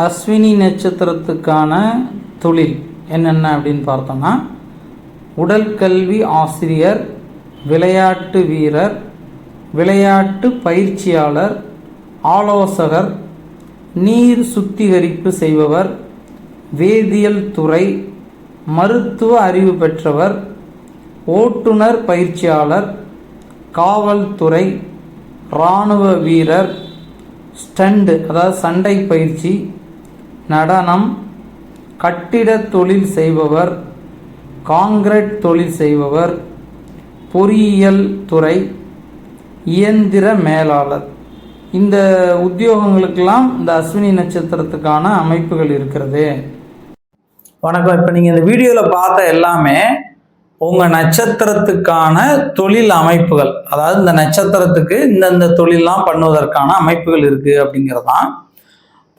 அஸ்வினி நட்சத்திரத்துக்கான தொழில் என்னென்ன அப்படின்னு பார்த்தோம்னா உடல் கல்வி ஆசிரியர் விளையாட்டு வீரர் விளையாட்டு பயிற்சியாளர் ஆலோசகர் நீர் சுத்திகரிப்பு செய்பவர் வேதியியல் துறை மருத்துவ அறிவு பெற்றவர் ஓட்டுநர் பயிற்சியாளர் காவல்துறை இராணுவ வீரர் ஸ்டண்டு அதாவது சண்டை பயிற்சி நடனம் கட்டிடத் தொழில் செய்பவர் காங்கிரீட் தொழில் செய்பவர் பொறியியல் துறை இயந்திர மேலாளர். இந்த உத்தியோகங்களுக்கெல்லாம் இந்த அஸ்வினி நட்சத்திரத்துக்கான அமைப்புகள் இருக்கிறது. வணக்கம். இப்போ நீங்கள் இந்த வீடியோவில் பார்த்த எல்லாமே உங்கள் நட்சத்திரத்துக்கான தொழில் அமைப்புகள். அதாவது இந்த நட்சத்திரத்துக்கு இந்தந்த தொழிலெலாம் பண்ணுவதற்கான அமைப்புகள் இருக்குது அப்படிங்கிறது தான்